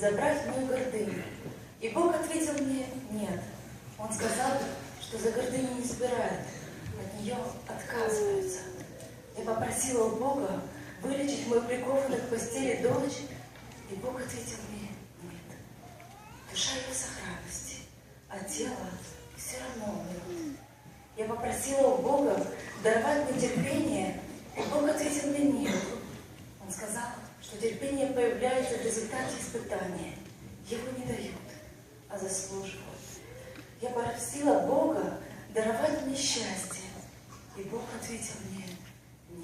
забрать мою гордыню. И Бог ответил мне, нет. Он сказал, что за гордыню не собирают, от нее отказываются. Я попросила у Бога вылечить мою прикованную к постели дочь, и Бог ответил мне, нет. Душа ее сохранности, а тело все равно умрет. Я попросила у Бога даровать мне терпение, и Бог ответил мне нет. Он сказал, что терпение появляется в результате испытания. Его не дают, а заслуживают. Я попросила Бога даровать мне счастье, и Бог ответил мне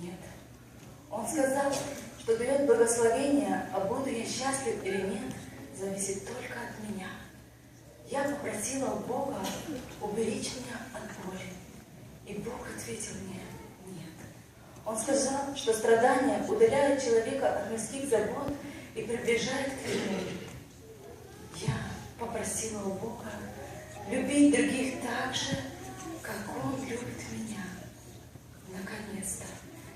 нет. Он сказал, что дает благословение, а буду я счастлив или нет, зависит только от меня. Я попросила Бога уберечь меня от боли. И Бог ответил мне. Он сказал, что страдания удаляют человека от мирских забот и приближает к нему. Я попросила у Бога любить других так же, как Он любит меня. Наконец-то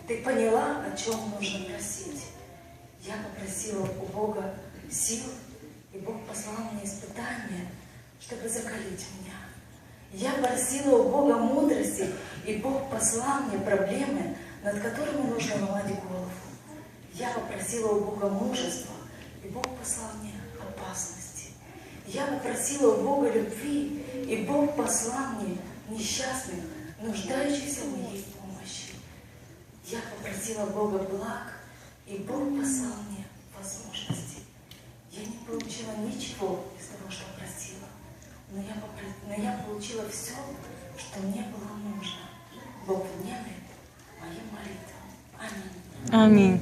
ты поняла, о чем нужно просить. Я попросила у Бога сил, и Бог послал мне испытания, чтобы закалить меня. Я просила у Бога мудрости, и Бог послал мне проблемы, над которыми нужно ломать голову. Я попросила у Бога мужества, и Бог послал мне опасности. Я попросила у Бога любви, и Бог послал мне несчастных, нуждающихся в моей помощи. Я попросила Бога благ, и Бог послал мне возможности. Я не получила ничего из того, что просила, но я, попро- но я получила все, что мне было нужно. Бог внемлет моим молитвам. Аминь. Амінь.